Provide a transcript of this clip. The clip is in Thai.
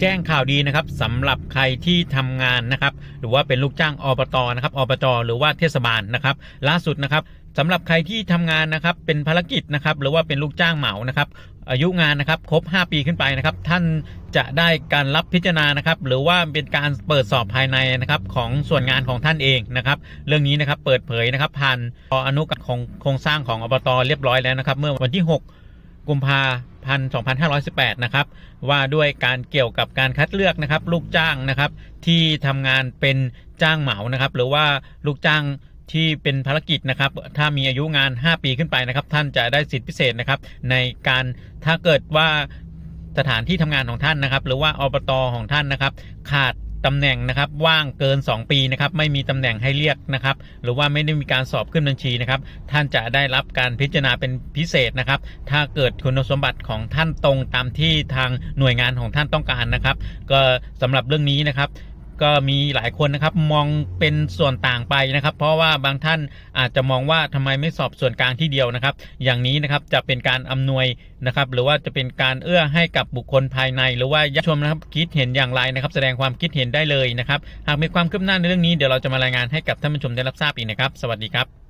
แจ้งข่าวดีนะครับสำหรับใครที่ทำงานนะครับ หรือว่าเป็นลูกจ้างอบตนะครับอบจหรือว่าเทศบาลนะครับ ล่าสุดนะครับสำหรับใครที่ทำงานนะครับเป็นภารกิจนะครับหรือว่าเป็นลูกจ้างเหมานะครับอายุงานนะครับครบ 5 ปีขึ้นไปนะครับท่านจะได้การรับพิจารณานะครับหรือว่าเป็นการเปิดสอบภายในนะครับของส่วนงานของท่านเองนะครับเรื่องนี้นะครับเปิดเผยนะครับผ่านอนุกับของโครงสร้างของอบตเรียบร้อยแล้วนะครับ เมื่อวันที่ 6 กุมภา พันธ์2518 นะครับ ว่าด้วยการเกี่ยวกับการคัดเลือกนะครับ ลูกจ้างนะครับ ที่ทำงานเป็นจ้างเหมานะครับ หรือว่าลูกจ้างที่เป็นภารกิจนะครับ ถ้ามีอายุงาน 5 ปีขึ้นไปนะครับ ท่านจะได้สิทธิพิเศษนะครับ ในการถ้าเกิดว่าสถานที่ทำงานของท่านนะครับ หรือว่าอบตของท่านนะครับ ขาด ตำแหน่งนะครับว่างเกิน 2 ปีนะครับไม่มีตำแหน่งให้เรียกนะครับหรือว่าไม่ได้มีการสอบขึ้นบัญชีนะครับท่านจะได้รับการพิจารณาเป็นพิเศษนะครับถ้าเกิดคุณสมบัติของท่านตรงตามที่ทางหน่วยงานของท่านต้องการนะครับก็สำหรับเรื่องนี้นะครับ ก็มีหลายคนนะครับมองเป็นส่วนต่างไปนะครับ เพราะว่าบางท่านอาจจะมองว่าทำไมไม่สอบส่วนกลางที่เดียวนะครับ อย่างนี้นะครับจะเป็นการอำนวยนะครับ หรือว่าจะเป็นการเอื้อให้กับบุคคลภายใน หรือว่ายาชมนะครับคิดเห็นอย่างไรนะครับ แสดงความคิดเห็นได้เลยนะครับ หากมีความคืบหน้าในเรื่องนี้เดี๋ยวเราจะมารายงานให้กับท่านผู้ชมได้รับทราบอีกนะครับ สวัสดีครับ